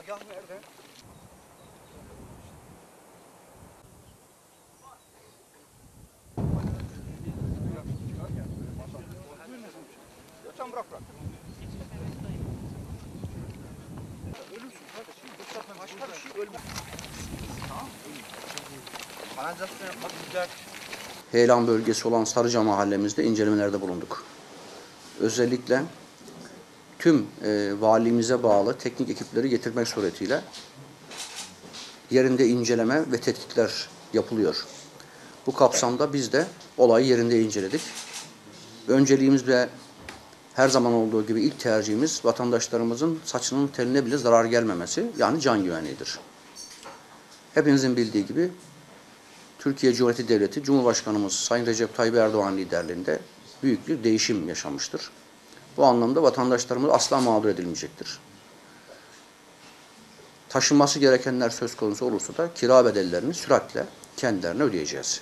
Agah nerede? Şey. Heyelan bölgesi olan Sarıca mahallemizde incelemelerde bulunduk. Özellikle tüm e, valimize bağlı teknik ekipleri getirmek suretiyle yerinde inceleme ve tetkikler yapılıyor. Bu kapsamda biz de olayı yerinde inceledik. Önceliğimiz ve her zaman olduğu gibi ilk tercihimiz vatandaşlarımızın saçının teline bile zarar gelmemesi yani can güvenliğidir. Hepinizin bildiği gibi Türkiye Cumhuriyeti Devleti Cumhurbaşkanımız Sayın Recep Tayyip Erdoğan liderliğinde büyük bir değişim yaşanmıştır. Bu anlamda vatandaşlarımız asla mağdur edilmeyecektir. Taşınması gerekenler söz konusu olursa da kira bedellerini süratle kendilerine ödeyeceğiz.